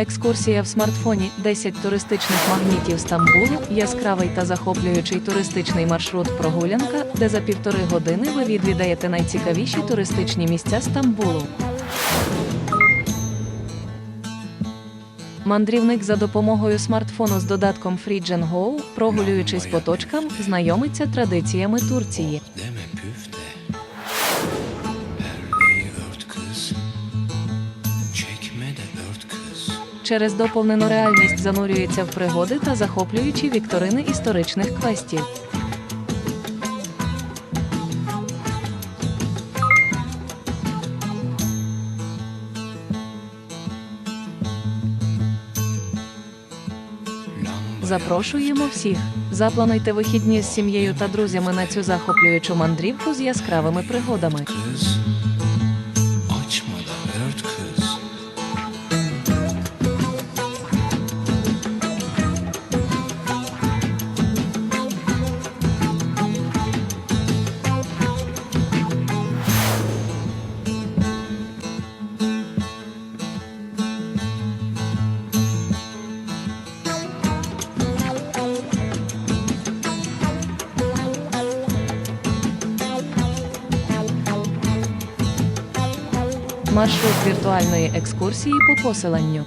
Екскурсія в смартфоні 10 туристичних магнітів Стамбулу, яскравий та захоплюючий туристичний маршрут прогулянка, де за півтори години ви відвідаєте найцікавіші туристичні місця Стамбулу. Мандрівник за допомогою смартфону з додатком FreeGen Go, прогулюючись по точкам, знайомиться традиціями Турції. Через доповнену реальність занурюється в пригоди та захоплюючі вікторини історичних квестів. Запрошуємо всіх. Заплануйте вихідні з сім'єю та друзями на цю захоплюючу мандрівку з яскравими пригодами. Маршрут віртуальної екскурсії по посиланню.